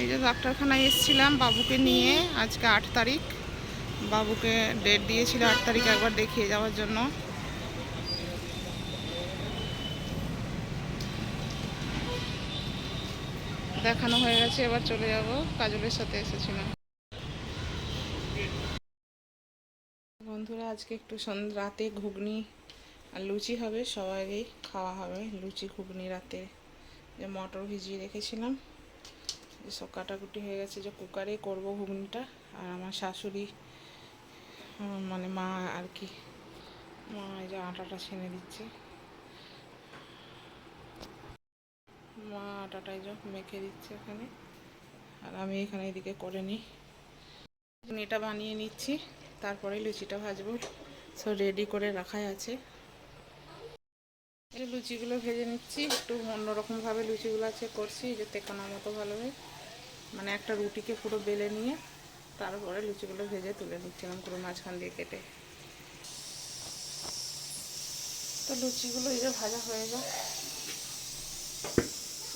এই যে ডাক্তারখানায় এসেছিলাম বাবুকে নিয়ে, আজকে আট তারিখ। বাবুকে ডেট দিয়েছিল আট তারিখ একবার দেখিয়ে যাওয়ার জন্য। দেখানো হয়ে গেছে, এবার চলে যাব। কাজলের সাথে এসেছিলাম। বন্ধুরা, আজকে একটু রাতে ঘুগনি আর লুচি হবে। সবাইকেই খাওয়া হবে। লুচি, ঘুগনি রাতে। যে মটর ভিজিয়ে রেখেছিলাম। সব কাটাকুটি হয়ে গেছে যে কুকারে করব ঘুগনিটা আর আমার শাশুড়ি মানে মা আর কি, মা এই যে আটাটা ছেনে দিচ্ছে। মা আটাটা এই যে মেখে দিচ্ছে এখানে। আর আমি এখানে এদিকে করে নিই। এটা বানিয়ে নিচ্ছি, তারপরে লুচিটা ভাজবো। সব রেডি করে রাখাই আছে। এই লুচিগুলো ভেজে নিচ্ছি, একটু অন্যরকমভাবে লুচিগুলো আছে, করছি যে তেকানোর মতো ভালোভাবে। মানে একটা রুটিকে পুরো বেলে নিয়ে তারপরে লুচিগুলো ভেজে তুলে নিচ্ছিলাম পুরো মাঝখান দিয়ে কেটে। তো লুচিগুলো এই যে ভাজা হয়ে যায়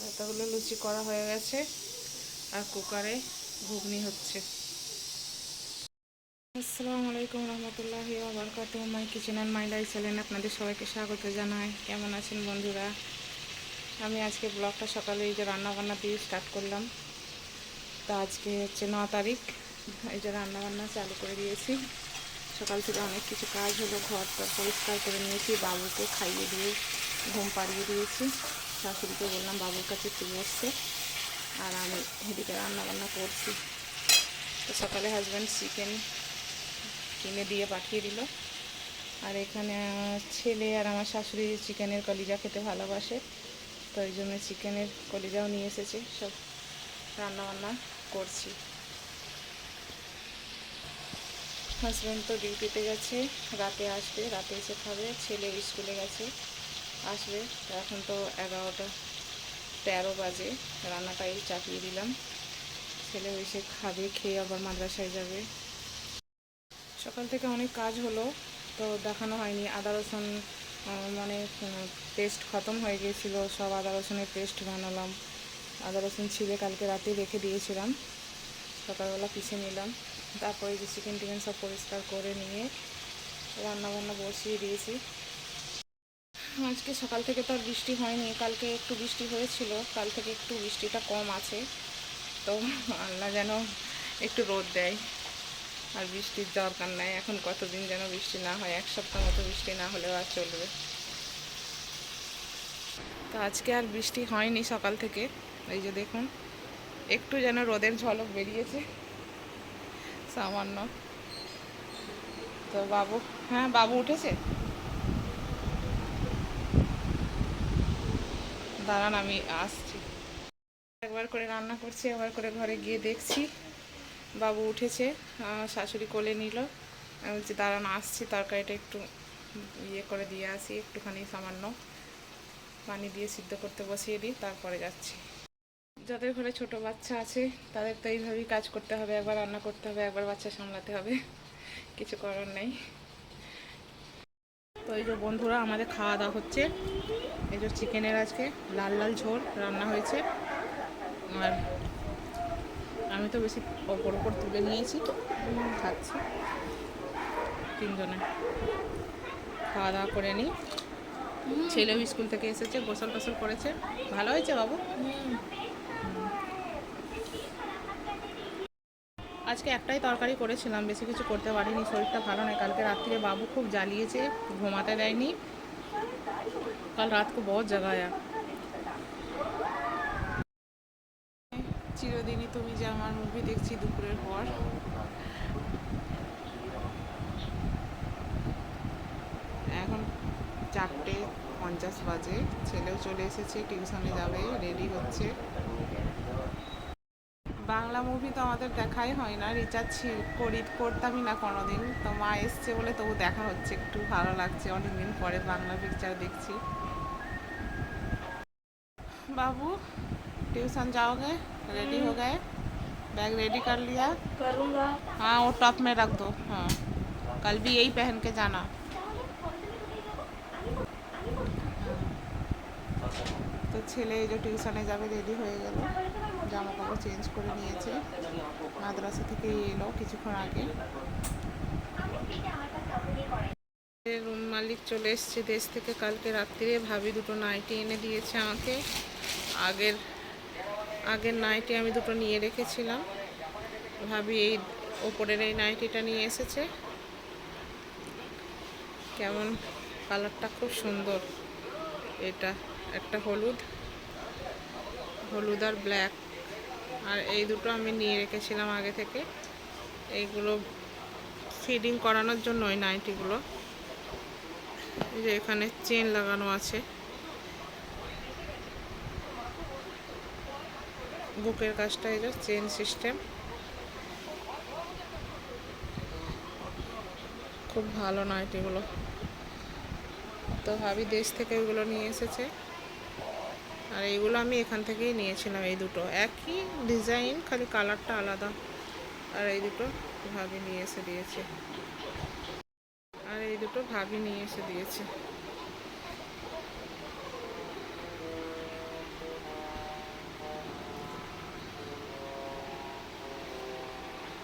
এতগুলো লুচি করা হয়ে গেছে আর কুকারে ঘুগনি হচ্ছে। আসসালামু আলাইকুম রহমতুল্লাহি বারকাত my kitchen and my life channel আপনাদের সবাইকে স্বাগত জানাই। কেমন আছেন বন্ধুরা? আমি আজকে ব্লগটা সকালে এই যে রান্না বান্না দিয়ে স্টার্ট করলাম। তো আজকে হচ্ছে ন তারিখ। এই যে রান্না বান্না চালু করে দিয়েছি। সকাল থেকে অনেক কিছু কাজ হলো, ঘরটা পরিষ্কার করে নিয়েছি, বাবুকে খাইয়ে দিয়ে ঘুম পাড়িয়ে দিয়েছি। শাশুড়িকে বললাম, বাবুর কাছে একটু বসছে আর আমি এদিকে রান্নাবান্না করছি। তো সকালে হাজব্যান্ড চিকেন কিনে দিয়ে পাঠিয়ে দিল। আর এখানে ছেলে আর আমার শাশুড়ি চিকেনের কলিজা খেতে ভালোবাসে। তো ওই জন্য চিকেনের কলিজাও নিয়ে এসেছে সব রান্না বান্না করছি। হাজব্যান্ড তো ডিউটিতে গেছে, রাতে আসবে, রাতে এসে খাবে, ছেলে স্কুলে গেছে, আসবে। এখন তো এগারোটা, তেরো বাজে রান্নাটাই চাপিয়ে দিলাম। ছেলে এসে খাবে, খেয়ে আবার মাদ্রাসায় যাবে। সকাল থেকে অনেক কাজ হলো, তো দেখানো হয়নি। আদা রসুন মানে পেস্ট খতম হয়ে গিয়েছিল সব আদা রসুনের পেস্ট বানালাম। আদা, রসুন ছিঁড়ে কালকে রাতে রেখে দিয়েছিলাম। সকালবেলা পিষে নিলাম। তারপরে যে চিকেন টিকেন সব পরিষ্কার করে নিয়ে রান্না বান্না বসিয়ে দিয়েছি। আজকে সকাল থেকে তো আর বৃষ্টি হয়নি, কালকে একটু বৃষ্টি হয়েছিল, কাল থেকে একটু বৃষ্টিটা কম আছে। তো আল্লাহ যেন একটু রোদ দেয়। আর বৃষ্টির দরকার নাই, এখন কতদিন যেন বৃষ্টি না হয়, এক সপ্তাহ মতো বৃষ্টি না হলেও আর চলবে। তো আজকে আর বৃষ্টি হয়নি সকাল থেকে। এই যে দেখুন, একটু যেন রোদের ঝলক বেরিয়েছে, সামান্য। তো বাবু হ্যাঁ বাবু উঠেছে? দাঁড়ান, আমি আসছি। একবার করে রান্না করছি, একবার করে ঘরে গিয়ে দেখছি। বাবু উঠেছে শাশুড়ি কোলে নিল। আমি বলছি, দাঁড়ান, আসছি, তরকারিটা একটু ইয়ে করে দিয়ে আসি, একটুখানি সামান্য পানি দিয়ে সিদ্ধ করতে বসিয়ে দিই, তারপরে যাচ্ছি। যাদের ঘরে ছোট বাচ্চা আছে তাদের তো এইভাবেই কাজ করতে হবে একবার রান্না করতে হবে একবার বাচ্চা সামলাতে হবে। কিছু করার নেই। তো এই যে বন্ধুরা আমাদের খাওয়া দাওয়া হচ্ছে। এই যে চিকেনের আজকে লাল লাল ঝোল রান্না হয়েছে। আর আমি তো বেশি ওপর ওপর তুলে নিয়েছি খাচ্ছি। তিনজনে খাওয়া দাওয়া করে নিই। ছেলেও স্কুল থেকে এসেছে গোসল টোসল করেছে। ভালো হয়েছে বাবু? আজকে একটাই তরকারি করেছিলাম, বেশি কিছু করতে পারিনি, শরীরটা ভালো নয় কালকে রাত্রিরে বাবু খুব জ্বালিয়েছে, ঘুমাতে দেয়নি। কাল রাত কো বহুত জাগায়া। চিরদিনই তুমি যে আমার মুভি দেখছি দুপুরের পর। এখন চারটে পঞ্চাশ বাজে, ছেলেও চলে এসেছে, টিউশনে যাবে রেডি হচ্ছে। বাংলা মুভি তো আমাদের দেখাই হয় না রিচার্জ করি করতামই না কোনোদিন তো মা এসছে বলে তবু দেখা হচ্ছে একটু ভালো লাগছে অনেকদিন পরে বাংলা পিকচার দেখছি बाबू ट्यूशन जाओगे रेडी हो गए बैग रेडी कर लिया करूँगा हाँ वो टॉप में रख दो हाँ कल भी यही पहन के जाना তো ছেলে এই যে টিউশনে যাবে রেডি হয়ে গেল জামা কাপড় চেঞ্জ করে নিয়েছে। মাদ্রাসা থেকে এলো কিছুক্ষণ আগে। রুম মালিক চলে এসছে দেশ থেকে কালকে রাত্রিরে। ভাবি দুটো নাইটি এনে দিয়েছে আমাকে। আগের আগের নাইটি আমি দুটো নিয়ে রেখেছিলাম। ভাবি এই ওপরের এই নাইটিটা নিয়ে এসেছে। কেমন? কালারটা খুব সুন্দর। এটা একটা হলুদ। হলুদ আর ব্ল্যাক। আর এই দুটো আমি নিয়ে রেখেছিলাম আগে থেকে। এইগুলো ফিডিং করানোর জন্য ওই নাইটিগুলো। যে এখানে চেন লাগানো আছে। বুকের কাজটা এই যে চেন সিস্টেম খুব ভালো নাইটিগুলো। তো ভাবি দেশ থেকে ওইগুলো নিয়ে এসেছে। আর এইগুলো আমি এখান থেকেই নিয়েছিলাম, এই দুটো। একই ডিজাইন, খালি কালারটা আলাদা। আর এই দুটো ভাবি নিয়ে এসে দিয়েছে। আর এই দুটো ভাবি নিয়ে এসে দিয়েছে।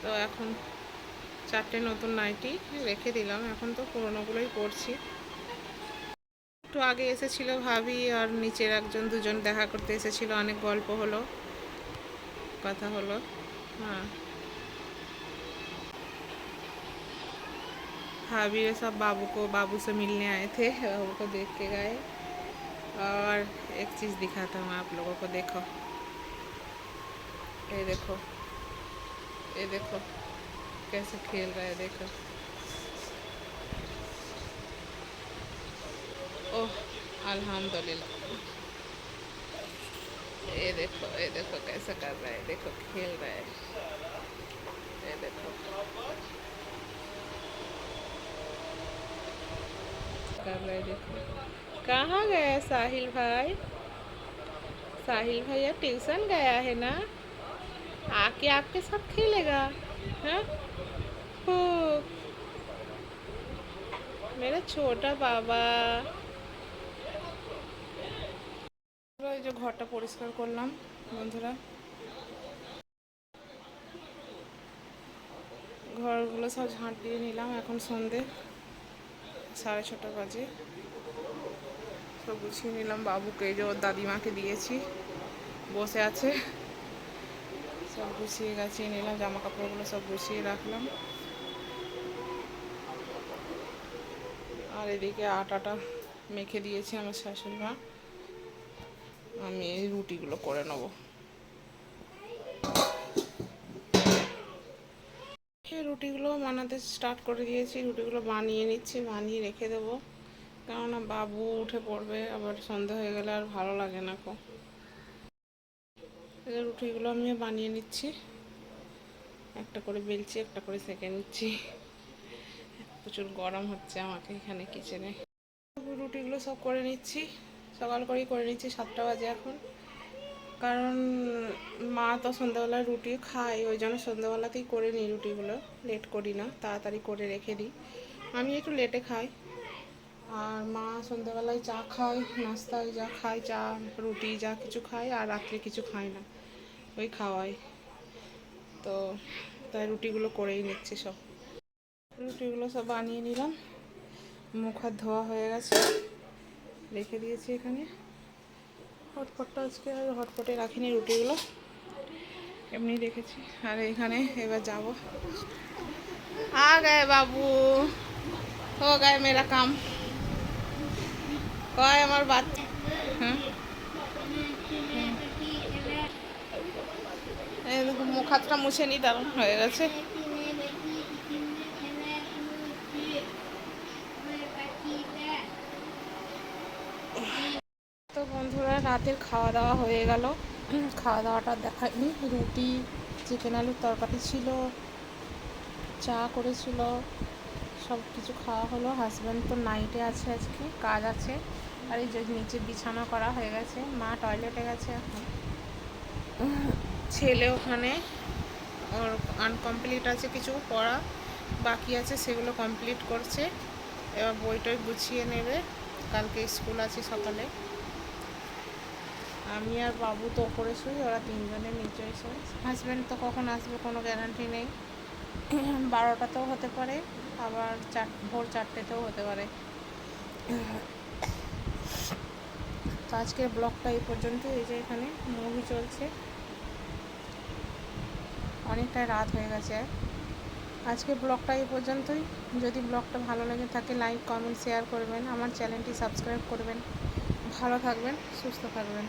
তো এখন চারটে নতুন নাইটি রেখে দিলাম। এখন তো পুরোনোগুলোই পরছি। একটু আগে এসেছিল ভাবি আর নিচের একজন দুজন দেখা করতে এসেছিল অনেক গল্প হলো কথা হলো हाँ भाभी ये सब बाबू को बाबू से मिलने आए थे बाबू को देख के गए और एक चीज़ दिखाता हूँ आप लोगों को देखो ये देखो ये देखो कैसे खेल रहा है देखो अल्हम्दुलिल्लाह ये देखो ये देखो कैसा कर रहा है देखो खेल रहा है ये देखो कर रहा है देखो कहाँ गया साहिल भाई साहिल भैया ट्यूशन गया है ना आके आपके साथ खेलेगा हाँ मेरा छोटा बाबा এই যে ঘরটা পরিষ্কার করলাম, বন্ধুরা। ঘরগুলো সব ঝাঁট দিয়ে নিলাম এখন সন্ধে সাড়ে ছটা বাজে। সব গুছিয়ে নিলাম বাবুকে যে ওর দাদিমাকে দিয়েছি, বসে আছে। সব গুছিয়ে গাছিয়ে নিলাম জামা কাপড়গুলো সব গুছিয়ে রাখলাম। আর এদিকে আটাটা মেখে দিয়েছি আমার শাশুড়ি মা। আমি এই রুটিগুলো করে নেব। এই রুটিগুলো বানাতে স্টার্ট করে দিয়েছি, রুটিগুলো বানিয়ে নিচ্ছি, বানিয়ে রেখে দেবো। কেননা বাবু উঠে পড়বে, আবার সন্ধে হয়ে গেলে আর ভালো লাগে না কো। রুটিগুলো আমি বানিয়ে নিচ্ছি। একটা করে বেলছি, একটা করে সেঁকে নিচ্ছি। প্রচুর গরম হচ্ছে আমাকে এখানে কিচেনে রুটিগুলো সব করে নিচ্ছি। সকাল করেই করে নিচ্ছি, সাতটা বাজে এখন। কারণ মা তো সন্ধ্যাবেলায় রুটি খায়, ওই জন্য সন্ধ্যাবেলাতেই করে নিই রুটিগুলো। লেট করি না, তাড়াতাড়ি করে রেখে দিই। আমি একটু লেটে খাই। আর মা সন্ধ্যাবেলায় চা খায়, নাস্তায় যা খায়, চা, রুটি যা কিছু খায়, আর রাত্রে কিছু খায় না। ওই খাওয়াই। তো তাই রুটিগুলো করেই নিচ্ছি সব। রুটিগুলো সব বানিয়ে নিলাম। মুখ হাত ধোয়া হয়ে গেছে। রেখে দিয়েছি এখানে। হটপটটা আজকে আর হটপটে রাখিনি রুটিগুলো। এমনি রেখেছি। আর এখানে এবার যাব। আ গায়ে বাবু। হো গায়ে মেরা কাম। কয় আমার বাচ্চা? হ্যাঁ? মুখ হাতটা মুছে নি, দারুণ হয়ে গেছে তো বন্ধুরা রাতের খাওয়া দাওয়া হয়ে গেল। খাওয়া দাওয়াটা দেখাইনি রুটি চিকেন আলুর তরকারি ছিল, চা করেছিল সব কিছু খাওয়া হলো। হাজব্যান্ড তো নাইটে আছে আজকে, কাজ আছে। আর এই যে নিচে বিছানা করা হয়ে গেছে, মা টয়লেটে গেছে এখন। ছেলে ওখানে, ওর আনকমপ্লিট আছে কিছু পড়া, বাকি আছে সেগুলো কমপ্লিট করছে। এবার বইটই গুছিয়ে নেবে। কালকে স্কুল আছে সকালে। আমি আর বাবু তো ওপরে শুই, ওরা তিনজনে নিচে শুই। হাজব্যান্ড তো কখন আসবে কোনো গ্যারান্টি নেই। বারোটাতেও হতে পারে, আবার চার, ভোর চারটেতেও হতে পারে। তো আজকের ব্লগটা এই পর্যন্ত, এই যে এখানে মুভি চলছে। অনেকটাই রাত হয়ে গেছে। আজকে ব্লগটা এই পর্যন্তই। যদি ব্লগটা ভালো লেগে থাকে লাইক কমেন্ট শেয়ার করবেন। আমার চ্যানেলটি সাবস্ক্রাইব করবেন। ভালো থাকবেন, সুস্থ থাকবেন।